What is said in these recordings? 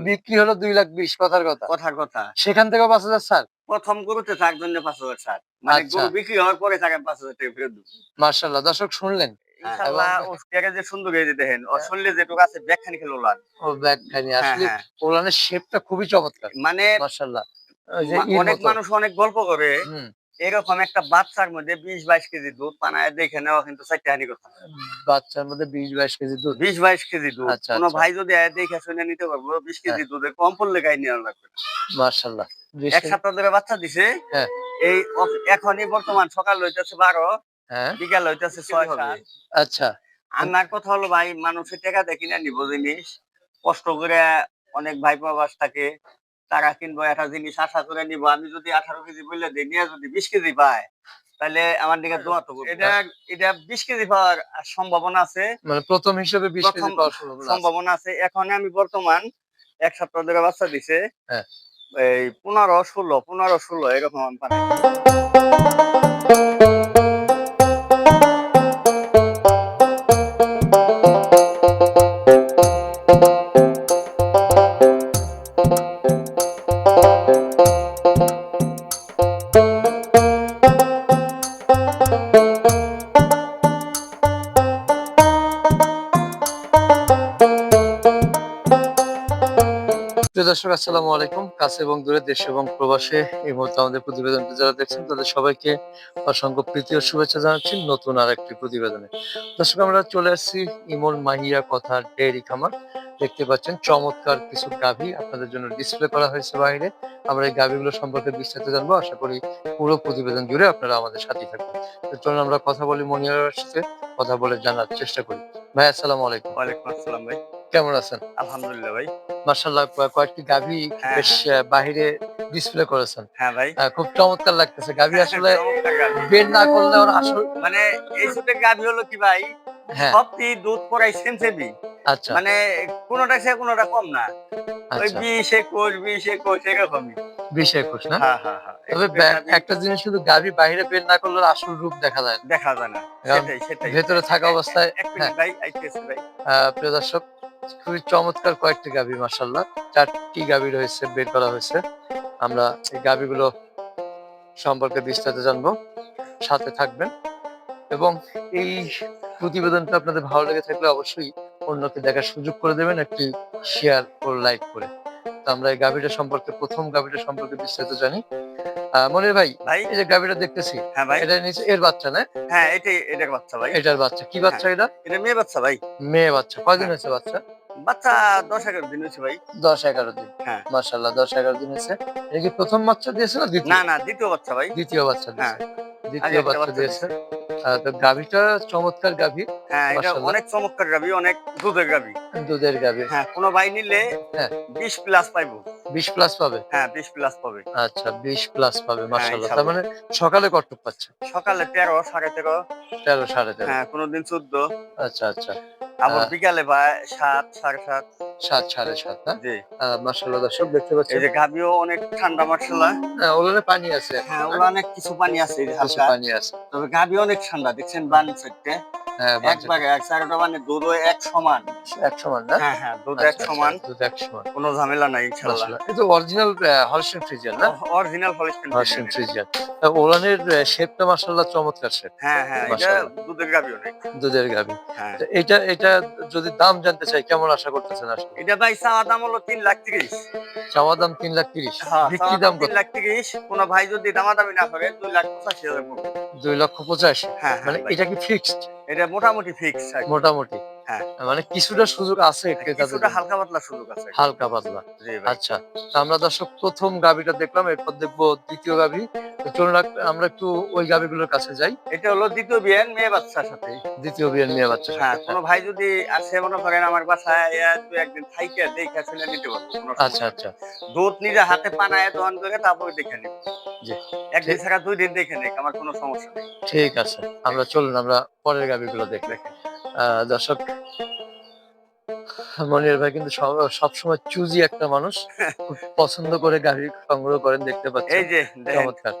বিক্রি হলো দুই লাখ বিশ কথার কথা। কথার কথা। সেখান থেকে পাঁচ হাজার স্যার প্রথম গরুতে তার জন্য পাঁচ হাজার ষাট মানে আচ্ছা। গরু বিক্রি হওয়ার পরে তাকে পাঁচ হাজার টাকা ফেরত মার্শাল্লাহ দর্শক শুনলেন? হয়ে হ্যাঁ, মানে অনেক মানুষ অনেক গল্প করে এরকম একটা বাচ্চার মধ্যে বিশ বাইশ কেজি দুধ পানায় দেখে নেওয়া কিন্তু চারটে হানি কথা। বাচ্চার মধ্যে বিশ বাইশ কেজি দুধ? বিশ বাইশ কেজি দুধ। আচ্ছা, কোনো আচ্ছা। ভাই যদি আয় দেখে শুনে নিতে পারব বিশ কেজি দুধে কম পড়লে গাই নেওয়া লাগবে মার্শাল্লাহ এক সপ্তাহ ধরে বাচ্চা দিছে। হ্যাঁ। এই এখনই বর্তমান সকাল হইতেছে বারো হ্যাঁ। বিকাল হইতেছে ছয় সাত। আচ্ছা। আমার কথা হলো ভাই মানুষের টাকা দেখি না নিব জিনিস। কষ্ট করে অনেক ভাই প্রবাস থাকে। তারা কিনবো একটা জিনিস আশা করে নিবো। আমি যদি আঠারো কেজি বললে দিই নিয়ে যদি বিশ কেজি পায় তাহলে আমার দিকে দোয়া তো এটা এটা বিশ কেজি পাওয়ার সম্ভাবনা আছে। মানে প্রথম হিসেবে বিশ কেজি প্রথম পাওয়ার সম্ভাবনা আছে। এখন আমি বর্তমান এক সপ্তাহ ধরে বাচ্চা দিছে। হ্যাঁ। এই পনেরো ষোলো পনেরো ষোলো এরকম পাঠাই দর্শক, আসসালামু আলাইকুম। কাছে এবং দূরে দেশ এবং প্রবাসে এই মুহূর্তে আমাদের প্রতিবেদনটি যারা দেখছেন, তাদের সবাইকে অসংখ্য প্রীতি ও শুভেচ্ছা জানাচ্ছি নতুন আর একটি প্রতিবেদনে। দর্শক, আমরা চলে আসছি ইমন মাহিয়া কথা ডেয়ারি খামার। দেখতে পাচ্ছেন চমৎকার কিছু গাভী আপনাদের জন্য ডিসপ্লে করা হয়েছে বাইরে। আমরা এই গাভীগুলো সম্পর্কে বিস্তারিত জানব। আশা করি পুরো প্রতিবেদন জুড়ে আপনারা আমাদের সাথে থাকবেন। চলুন, আমরা কথা বলি মনিয়ার সাথে। কথা বলে জানার চেষ্টা করি। ভাই, আসসালামু আলাইকুম। ওয়ালাইকুম আসসালাম ভাই। কেমন আছেন? আলহামদুলিল্লাহ ভাই। মার্শাল্লাহ কয়েকটি গাভী হ্যাঁ, বেশ বাহিরে ডিসপ্লে করেছেন। হ্যাঁ ভাই। খুব চমৎকার লাগতেছে। গাভী আসলে বের না করলে ওর আসল মানে এই ছোট গাভী হলো কি ভাই হ্যাঁ। সবটি দুধ পড়াই সেন্সেবি। আচ্ছা। মানে কোনোটা সে কোনোটা কম না। ওই আচ্ছা। বিশ একুশ বিশ একুশ এরকমই। বিশ একুশ না? হ্যাঁ হ্যাঁ হ্যাঁ। তবে একটা জিনিস শুধু গাভী বাইরে বের না করলে আসল রূপ দেখা যায় দেখা যায় না। কারণ সেটাই সেটাই। ভেতরে থাকা অবস্থায় এক হ্যাঁ। ভাই আইতেছি ভাই। প্রিয় দর্শক খুবই চমৎকার কয়েকটি গাভী মার্শাল্লাহ চারটি গাভী রয়েছে, বের করা হয়েছে। আমরা এই গাভীগুলো সম্পর্কে বিস্তারিত জানব। সাথে থাকবেন। এবং এই প্রতিবেদনটা আপনাদের ভালো লেগে থাকলে অবশ্যই অন্যকে দেখার সুযোগ করে দেবেন, একটি শেয়ার ও লাইক করে। তো আমরা এই গাভীটা সম্পর্কে, প্রথম গাভীটা সম্পর্কে বিস্তারিত জানি। মনির ভাই ভাই? এই যে গাভীটা দেখতেছি হ্যাঁ ভাই। এটা নিচে এর বাচ্চা না? হ্যাঁ এটাই এটার বাচ্চা ভাই। এটার বাচ্চা। কি বাচ্চা এটা? এটা মেয়ে বাচ্চা ভাই। মেয়ে বাচ্চা। কয়দিন হয়েছে বাচ্চা? বাচ্চা দশ এগারো দিন হয়েছে ভাই। দশ এগারো দিন। হ্যাঁ। মার্শাল্লাহ দশ এগারো দিন হয়েছে। এটা কি প্রথম বাচ্চা দিয়েছে না দ্বিতীয়? না না দ্বিতীয় বাচ্চা ভাই। দ্বিতীয় বাচ্চা হ্যাঁ। দিয়েছে দ্বিতীয় একটা বাচ্চা দিয়েছে। তো গাভীটা চমৎকার গাভী। হ্যাঁ এটা অনেক চমৎকার গাভী অনেক দুধের গাভী। দুধের গাভী। হ্যাঁ কোনো ভাই নিলে হ্যাঁ। বিশ প্লাস পাইবো। বিশ প্লাস পাবে? হ্যাঁ বিশ প্লাস পাবে। আচ্ছা বিশ প্লাস পাবে মাসাল্লাহ তার মানে সকালে কটক পাচ্ছে? সকালে তেরো সাড়ে তেরো। তেরো সাড়ে তেরো। হ্যাঁ কোনোদিন চোদ্দ। আচ্ছা আচ্ছা। আবার। বিকালে বা সাত সাড়ে সাত। সাত সাড়ে সাত না? জি। মার্শাল্লাহ দর্শক দেখতে এই পাচ্ছেন যে গাবিও অনেক ঠান্ডা মার্শাল্লাহ হ্যাঁ, পানি আছে। হ্যাঁ ওগুলো অনেক কিছু পানি আছে এই হালকা। পানি আছে। তবে গাবি অনেক ঠান্ডা দেখছেন বান সেটে হ্যাঁ বাচ্চা- এক চারটা মানে দুধও এক সমান। এক সমান না? হ্যাঁ হ্যাঁ দুধ এক সমান। দুধ এক সমান। কোনো ঝামেলা নাই ইনশাল্লাহ এটা অরিজিনাল হলস্টেন ফ্রিজিয়ান না? অরিজিনাল ফলিস্টিন হলস্টেন ফ্রিজিয়ান ওলানের শেপটা মাশাআল্লাহ চমৎকার শেপ হ্যাঁ হ্যাঁ এটা দুধের গাবি অনেক দুধের গাভী। হ্যাঁ। এটা এটা যদি দাম জানতে চাই কেমন আশা করতেছেন আসলে? এটা ভাই চাওয়া দাম হলো তিন লাখ তিরিশ। চাওয়া দাম তিন লাখ তিরিশ। হ্যাঁ বিক্রি দাম তিন লাখ তিরিশ। কোনো ভাই যদি দামাদামি না করে দুই লাখ পঁচাশি হাজার দুই লক্ষ পঁচাশি। হ্যাঁ মানে মানে এটা কি ফিক্সড এটা মোটামুটি ফিক্স মোটামুটি। মানে কিছুটা সুযোগ আছে কিছুটা হালকা পাতলা সুযোগ আছে। হালকা পাতলা। আচ্ছা তো আমরা দর্শক প্রথম গাভীটা দেখলাম এরপর দেখব দ্বিতীয় গাভী চলুন আমরা একটু ওই গাভীগুলোর কাছে যাই। এটা হলো দ্বিতীয় বিয়ান মেয়ে বাচ্চার সাথে। দ্বিতীয় বিয়ের মেয়ে বাচ্চা হ্যাঁ কোনো ভাই যদি আসে মনে করেন আমার বাসায় দু একদিন থাইকে দেখে শুনে নিতে পারব আচ্ছা আচ্ছা। দুধ নিজে হাতে পানায় দহন করে তারপরে দেখে নিব। একদিন ছাড়া দুই দিন দেখে নেই আমার কোনো সমস্যা নেই। ঠিক আছে আমরা চলুন আমরা পরের গাভীগুলো দেখলে আহ, দর্শক মনির ভাই কিন্তু সব- সবসময় চুজি একটা মানুষ। খুব পছন্দ করে গাড়ি সংগ্রহ করেন দেখতে পাচ্ছেন। এই যে চমৎকার।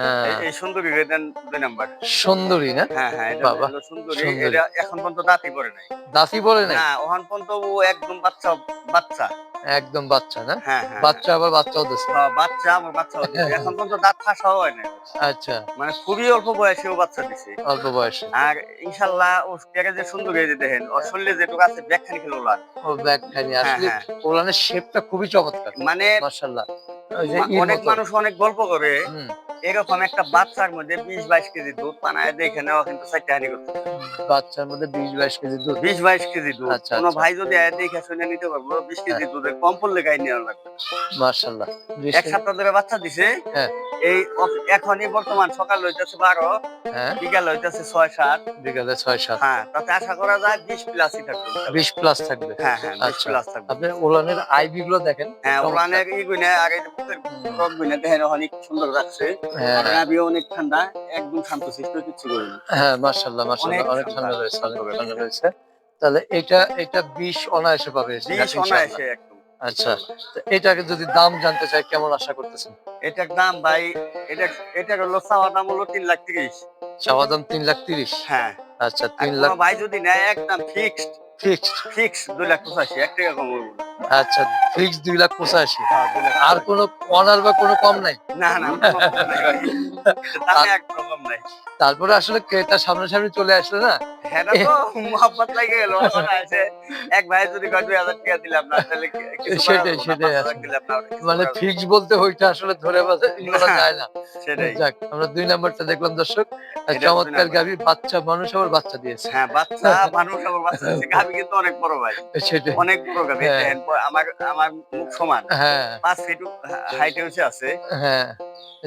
এই- এই সুন্দরী দেন দুই নাম্বার। সুন্দরী না? হ্যাঁ হ্যাঁ এটা বাবা, সুন্দরী। এটা এখন পর্যন্ত দাঁতই পড়ে নাই। না ওখান পর্যন্ত ও একদম বাচ্চা বাচ্চা। একদম বাচ্চা না? হ্যাঁ হ্যাঁ বাচ্চা আবার বাচ্চাও দিচ্ছে হ্যাঁ, বাচ্চা আমার বাচ্চা হচ্ছে। এখন পর্যন্ত দাঁত ফাঁসাও হয় না আচ্ছা। মানে খুবই অল্প বয়সেও বাচ্চা দিছে। অল্প বয়সে। আর ইনশাল্লাহ ও যে সুন্দর হয়ে দেখেন ওর শরীরে যেটুকু আছে ব্যাখ্যানি খেলো লাগ ও ব্যাগখানি হ্যাঁ আসলে হ্যাঁ। ওলানের শেপটা খুবই চমৎকার। মানে মাশাআল্লাহ। ওই যে মা- ইর অনেক মানুষ অনেক গল্প করে এরকম একটা বাচ্চার মধ্যে বিশ বাইশ কেজি দুধ পানায় দেখে নেওয়া কিন্তু চারটে হানি করতে বাচ্চার মধ্যে বিশ বাইশ কেজি দুধ? বিশ বাইশ কেজি দুধ। আচ্ছা, কোনো আচ্ছা। ভাই যদি আয় দেখে শুনে নিতে পারব বিশ কেজি দুধে কম পড়লে গাই নেওয়া লাগবে। মাশাআল্লাহ বিশ এক সপ্তাহ ধরে বাচ্চা দিছে। হ্যাঁ। এই এখনই বর্তমান সকাল হইতেছে বারো হ্যাঁ। বিকাল হইতেছে ছয় সাত। বিকালে ছয় সাত। হ্যাঁ তাতে আশা করা যায় বিশ প্লাসই থাকবে। বিশ প্লাস থাকবে। হ্যাঁ হ্যাঁ বিশ আচ্ছা। প্লাস থাকবে। আপনি ওলানের আইবি গুলো দেখেন? হ্যাঁ চমৎকার। ওখানে ই গুনে আর এই বুকের দেখেন অনেক সুন্দর লাগছে। হ্যাঁ। নাভিও অনেক ঠান্ডা একদম শান্ত শিষ্ট কিছু করে না হ্যাঁ মাশাআল্লাহ মাশাআল্লাহ অনেক ঠান্ডা। ঠান্ডা। রয়েছে অনেক ঠান্ডা রয়েছে। তাহলে এটা এটা বিশ অনায়াসে পাবে বিশ ইনশাআল্লাহ। অনায়াসে একদম। আচ্ছা তো এটাকে যদি দাম জানতে চাই কেমন আশা করতেছেন? এটার দাম ভাই এটা এটা হলো চাওয়া দাম হলো তিন লাখ তিরিশ। চাওয়া দাম তিন লাখ তিরিশ? হ্যাঁ। আচ্ছা তিন লাখ ভাই যদি নেয় একদম ফিক্সড ফিক্সড ফিক্স দুই লাখ পঁচাশি এক টাকা কম হইবো না। আচ্ছা ফিক্স দুই লাখ পঁচাশি হ্যাঁ, দুই লাখ আর। কোনো অনার বা কোনো কম নাই না না কোনো কম নাই ভাই। দামে একদম নাই তারপরে আসলে ক্রেতা সামনাসামনি চলে আসলো না হ্যাঁ তো মোহাম্মত লাগে গেল আছে। এক ভাই যদি কয় দুই হাজার টাকা দিলাম না তাহলে সেটাই, মানে ফিক্স বলতে ওইটা আসলে ধরে বাজে যায় না। না। সেটাই। যাক আমরা দুই নাম্বারটা দেখলাম দর্শক। চমৎকার। গাভী বাচ্চা মানুষ আবার বাচ্চা দিয়েছে। হ্যাঁ বাচ্চা মানুষ আবার বাচ্চা দিচ্ছে। গাভী কিন্তু অনেক বড় ভাই। সেটাই। অনেক বড় হ্যাঁ। আমার আমার মুখ সমান। হ্যাঁ। পাঁচ ফিট হাইটে হচ্ছে আছে। হ্যাঁ।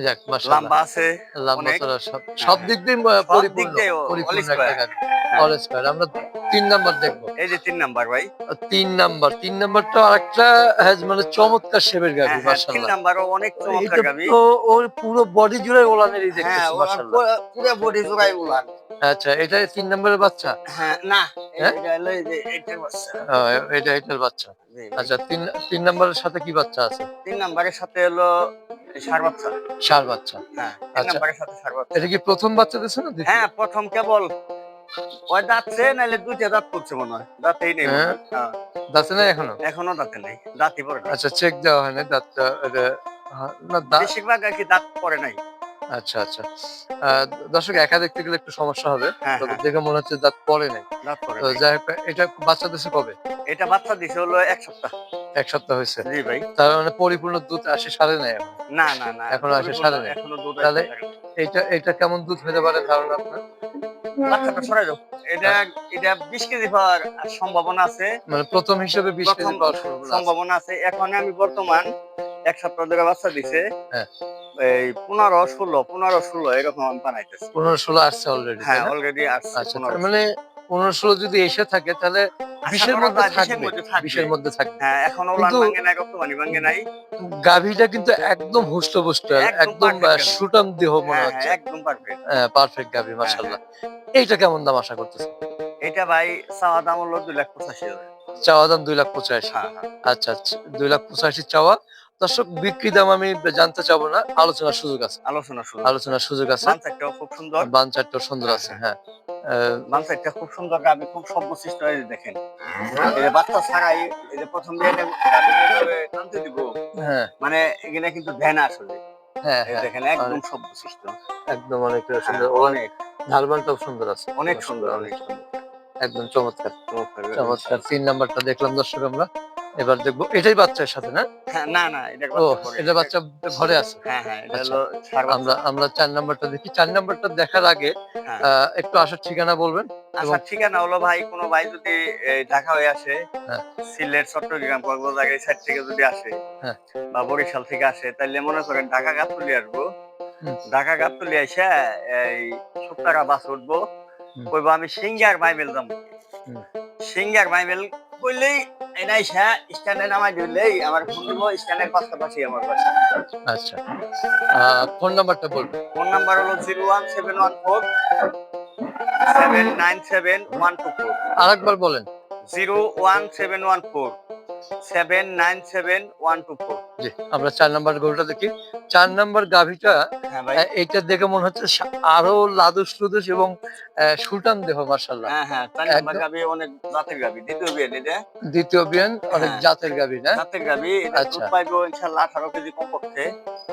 যাক মাশাআল্লাহ। লম্বা আছে। লম্বা সব সব। দিক দিয়ে পরিপূর্ণ পরিপূর্ণ একটা। হ্যাঁ। অল স্কয়ার আমরা তিন নাম্বার দেখব। এই যে তিন নাম্বার ভাই। তিন নাম্বার তিন নাম্বারটা আরেকটা হ্যাঁ, মানে চমৎকার শেপের গাভী হ্যাঁ, হ্যাঁ, তিন নাম্বারও অনেক চমৎকার গাভী। তো ওর পুরো বডি জুড়ে ওলানেরই হ্যাঁ দেখতেছি মাশাআল্লাহ। পুরো- বডি জোড়াই উলান আচ্ছা এটা তিন নাম্বারের বাচ্চা? হ্যাঁ না হ্যাঁ? এটা এটার বাচ্চা। আচ্ছা তিন তিন নাম্বারের সাথে কি বাচ্চা আছে? তিন নাম্বারের সাথে হলো সার বাচ্চা। সার বাচ্চা। হ্যাঁ তিন আচ্ছা। নাম্বারের সাথে সার বাচ্চা। এটা কি প্রথম বাচ্চা দিচ্ছে না? হ্যাঁ প্রথম কেবল। ওই দাঁতছে নাহলে দুইটা দাঁত পড়ছে মনে হয়। দাঁতেই নেই হয়। দাঁতে না এখনও? এখনও দাঁতে নেই। দাঁতই পড়ে আচ্ছা চেক দেওয়া হয় না দাঁতটা এটা হ্যাঁ, না দাঁত বেশিরভাগ আর কি দাঁত পড়ে নাই। আচ্ছা আচ্ছা। দর্শক একা দেখতে গেলে একটু সমস্যা হবে। হ্যাঁ। দেখে মনে হচ্ছে দাঁত পড়ে নাই। দাঁত তো যাই হোক এটা বাচ্চা দিচ্ছে কবে? এটা বাচ্চা দিছে হলো এক সপ্তাহ। এক সপ্তাহ হয়েছে। জি ভাই। তার মানে পরিপূর্ণ দুধ আসে সারে নাই এখন? না না না। এখনও আসে সাড়ে নাই? এখনও দুধ তাহলে-। এইটা এইটা কেমন দুধ হতে পারে ধারণা আপনার? বাচ্চাটা সরাই দাও। এটা হ্যাঁ। এটা বিশ কেজি পাওয়ার সম্ভাবনা আছে। মানে প্রথম হিসেবে বিশ কেজি পাওয়ার সম্ভাবনা আছে। এখন আমি বর্তমান এক সপ্তাহ ধরে বাচ্চা দিছে। হ্যাঁ। এই পনেরো ষোলো পনেরো ষোলো এরকম আমি বানাইতেছি। পনেরো ষোলো আসছে অলরেডি হ্যাঁ অলরেডি আসছে আচ্ছা মানে পনেরো ষোলো যদি এসে থাকে তাহলে বিশের মধ্যে থাকবে বিশের মধ্যে থাকবে। হ্যাঁ কিন্তু- গাভীটা কিন্তু একদম হুষ্টপুষ্ট একদম একদম সুটাম দেহ মনে হ্যাঁ হচ্ছে। হ্যাঁ, একদম পারফেক্ট পারফেক্ট গাভী মাশাল্লাহ এইটা কেমন দাম আশা করতেছে এটা ভাই চাওয়া দাম হলো দুই লাখ পঁচাশি হাজার। চাওয়া দাম দুই লাখ পঁচাশি। হ্যাঁ হ্যাঁ। আচ্ছা আচ্ছা দুই লাখ পঁচাশি চাওয়া। দর্শক বিক্রি দাম আমি জানতে চাবো না। আলোচনার সুযোগ আছে। আলোচনা শুরু আলোচনার সুযোগ আছে। বানসাইডটাও খুব সুন্দর। বানচারটা সুন্দর আছে হ্যাঁ। আহ, বানসাইডটা খুব সুন্দর গাবি খুব সর্বশ্রেষ্ঠ দেখেন। এই বাচ্চা ছাড়াই এই যে প্রথম দিয়ে এটা গাভী কীভাবে টানতে দিব। হ্যাঁ। মানে এখানে কিন্তু ধ্যান আসলে। হ্যাঁ হ্যাঁ। দেখেন একদম সর্বশ্রেষ্ঠ একদম অনেক হ্যাঁ, সুন্দর। অনেক। সুন্দর আছে। অনেক সুন্দর অনেক সুন্দর। একদম চমৎকার। চমৎকার। তিন নাম্বারটা দেখলাম দর্শক আমরা। এবার দেখব এটাই বাচ্চার সাথে না হ্যাঁ, না না এটা ও এটা বাচ্চা ঘরে আছে হ্যাঁ হ্যাঁ আচ্ছা। আমরা আমরা চার নাম্বারটা দেখি চার নাম্বারটা দেখার আগে একটু আসার ঠিকানা বলবেন আসার ঠিকানা হলো ভাই কোনো ভাই যদি ঢাকা হয়ে আসে। সিলেট চট্টগ্রাম কক্সবাজার এই সাইড থেকে যদি আসে। বা বরিশাল থেকে আসে তাহলে মনে করেন ঢাকা গাবতলি আসব। ঢাকা গাবতলি এসে এই সত্তরা বাস উঠবো। কইবো আমি সিঙ্গার বাইবেল যাব। সিঙ্গার বাইবেল এনাই সে স্ট্যান্ডে নামাই দিলেই আমার ফোন দিব স্ট্যান্ডের পাশাপাশি আমার বাসা। আচ্ছা। ফোন নাম্বারটা বলবেন। ফোন নাম্বার হলো zero one seven one four seven nine seven one two four আরেকবার বলেন। Zero one seven one four seven nine seven one two four জি আমরা চার নাম্বার গরুটা দেখি। চার নাম্বার গাভিটা হ্যাঁ এইটা দেখে মনে হচ্ছে আরও লাদুস লুদুস এবং সুলতান দেহ মার্শাল্লাহ হ্যাঁ হ্যাঁ দ্বিতীয় বিয়ে দ্বিতীয় বিয়ান অনেক। জাতের গাভি না? জাতের এটা আচ্ছা। ইনশাল্লাহ আঠারো কেজি কমপক্ষে।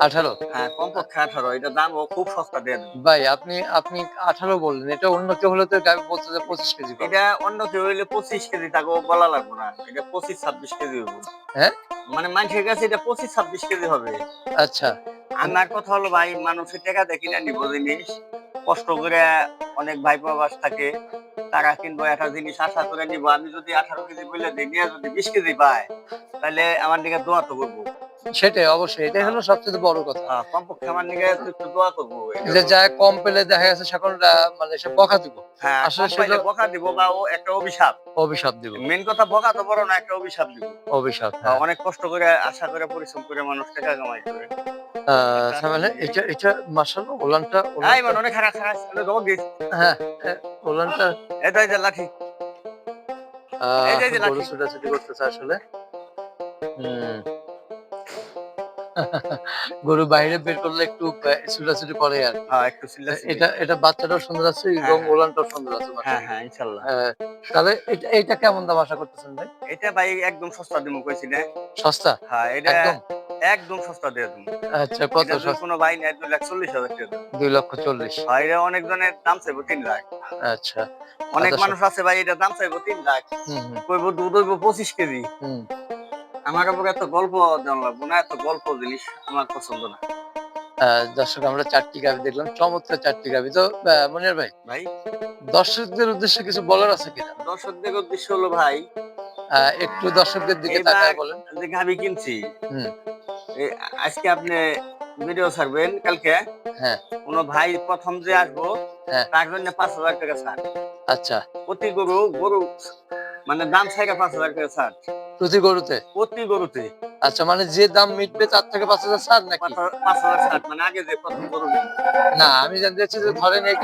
আঠারো? হ্যাঁ কমপক্ষে আঠারো। এটা দামও খুব সস্তা দেন। ভাই আপনি আপনি আঠারো বললেন এটা অন্য কেউ হলে তো গাভি বলতে পঁচিশ কেজি এটা অন্য কেউ হইলে পঁচিশ কেজি তাকে বলা লাগবে না। এটা পঁচিশ ছাব্বিশ কেজি হবে হ্যাঁ? মানে মানুষের কাছে এটা পঁচিশ ছাব্বিশ কেজি হবে। আচ্ছা। আমার কথা হলো ভাই মানুষের টাকা দেখি না নিব জিনিস। কষ্ট করে অনেক ভাই প্রবাস থাকে। তারা কিনবো একটা জিনিস আশা করে নিব। আমি যদি আঠারো কেজি বলে দিই নিয়ে যদি বিশ কেজি পায় তাহলে আমার দিকে দোয়া তো করব। সেটাই অবশ্যই। এটাই হলো সবচেয়ে বড় কথা। হ্যাঁ, কমপক্ষে আমার একটু দোয়া করব। যে যা কম পেলে দেখা গেছে রা- মানে সে বকা দিব। হ্যাঁ আসলে সেটা- বকা দিব বা ও একটা অভিশাপ। অভিশাপ দিব। মেন কথা বকা তো বড় না একটা অভিশাপ দিব। অভিশাপ হ্যাঁ। অনেক কষ্ট করে আশা করে পরিশ্রম করে মানুষ টাকা কামাই করে। এটা এটা মার্শাল্লাহ ওলানটা অনেক খারাপ খারাপ হ্যাঁ ওলানটা এটা যে লাঠি। এই যে, লাঠি। গরু করতেছে আসলে। হুম। গরু বাইরে বের করলে একটু ছুটাছুটি করে আর হ্যাঁ একটু এটা এটা বাচ্চাটাও সুন্দর আছে এবং হ্যাঁ। ওলানটাও সুন্দর আছে হ্যাঁ হ্যাঁ ইনশাল্লাহ তাহলে এটা এটা কেমন দাম আশা করতেছেন ভাই? এটা ভাই একদম সস্তা দিমু কইছি না। সস্তা? হ্যাঁ এটা একদম? একদম সস্তা দিয়ে দিমু আচ্ছা কত কোনো ভাই নেয় দুই লাখ চল্লিশ হাজার টাকা দেবো। দুই লক্ষ চল্লিশ। ভাই এটা অনেক জনের দাম চাইব তিন লাখ। আচ্ছা। অনেক আচ্ছা, মানুষ আছে ভাই এটা দাম চাইব তিন লাখ। কইবো দুধ হইবো পঁচিশ কেজি। হুম। আমার উপর এত গল্প দেওয়া লাগবো না এত গল্প জিনিস আমার পছন্দ না। দর্শক আমরা চারটি গাভি দেখলাম চমৎকার চারটি গাভি তো মনির ভাই ভাই? দর্শকদের উদ্দেশ্যে কিছু বলার আছে কিনা? দর্শকদের উদ্দেশ্য হলো ভাই একটু দর্শকদের দিকে তাকায় বলেন। যে গাভি কিনছি আজকে আপনি ভিডিও ছাড়বেন কালকে? হ্যাঁ। কোনো ভাই প্রথম যে আসব হ্যাঁ। তার জন্য পাঁচ হাজার টাকা ছাড়। আচ্ছা। প্রতি গরু গরু মানে দাম ছাইরা পাঁচ হাজার টাকা ছাড়। প্রতি গরুতে? প্রতি গরুতে। আচ্ছা মানে যে দাম মিটবে তার থেকে পাঁচ হাজার নাকি? পাঁচ হাজার- মানে আগে যে গরু না আমি জানতে চাচ্ছি যে ধরেন এই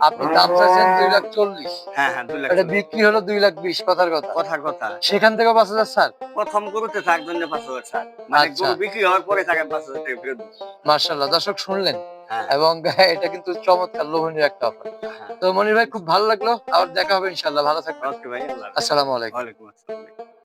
আপনি দাম চাইছেন দুই লাখ চল্লিশ। হ্যাঁ হ্যাঁ দুই লাখ এটা বিক্রি হলো দুই লাখ বিশ কথার কথা। কথার কথা। সেখান থেকে পাঁচ হাজার ছাড় প্রথম গরুতে তার জন্য পাঁচ হাজার মানে আচ্ছা। গরু বিক্রি হওয়ার পরে তাকে পাঁচ হাজার টাকা ফেরত মার্শাল্লাহ দর্শক শুনলেন? হ্যাঁ। এবং এটা কিন্তু চমৎকার লোভনীয় একটা অফার হ্যাঁ। তো মনির ভাই খুব ভালো লাগল। আবার দেখা হবে ইনশাল্লাহ ভালো থাকবেন। ভাই আসসালামু আলাইকুম।